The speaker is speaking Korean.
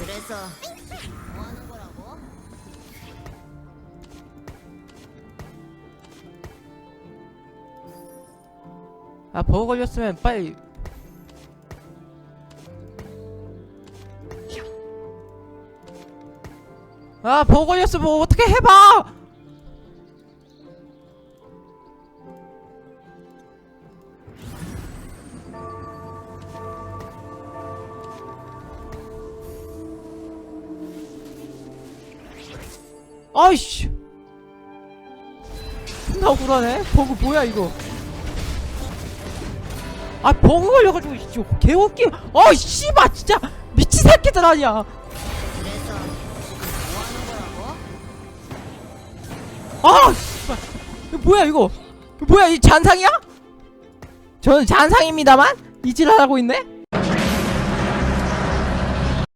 그래서 뭐 하는 거라고? 아 버거 걸렸으면 빨리 아 버거 걸렸으면 뭐 어떻게 해봐 아이씨. 존나 억울하네. 버그 뭐야 이거? 아 버그 걸려가지고 씨, 개웃기. 어 씨발 진짜. 미친 새끼들 아니야? 아 씨발. 이거 뭐야 이거? 이거 뭐야 이 잔상이야? 저는 잔상입니다만 이질하고 있네